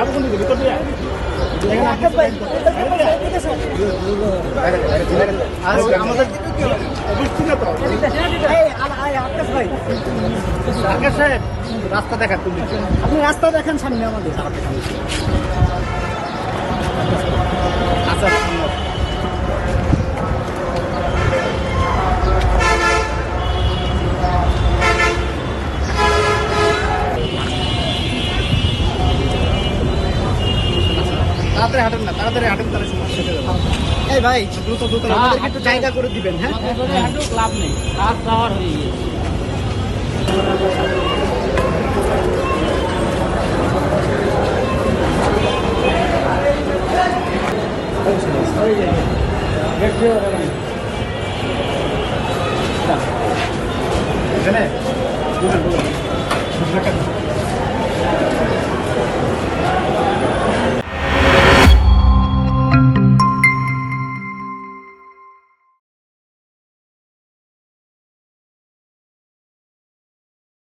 যাব কোন দিকে ভিতর দিয়ে। দেখেন আমাদের তো রাস্তা দেখা তুমি। আপনি রাস্তা দেখান সামনে আমাদের। তাড়াতাড়ি হাঁটেন না তাড়াতাড়ি হাঁটেন তাহলে সময় শেষে যাবে। এই ভাই দ্রুত দ্রুত হ্যাঁ, আমাদের একটু জায়গা করে দিবেন হ্যাঁ? হ্যাঁ। হাঁটুক লাভ নেই রাত পাওয়ার হয়ে গিয়েছে। এখানে?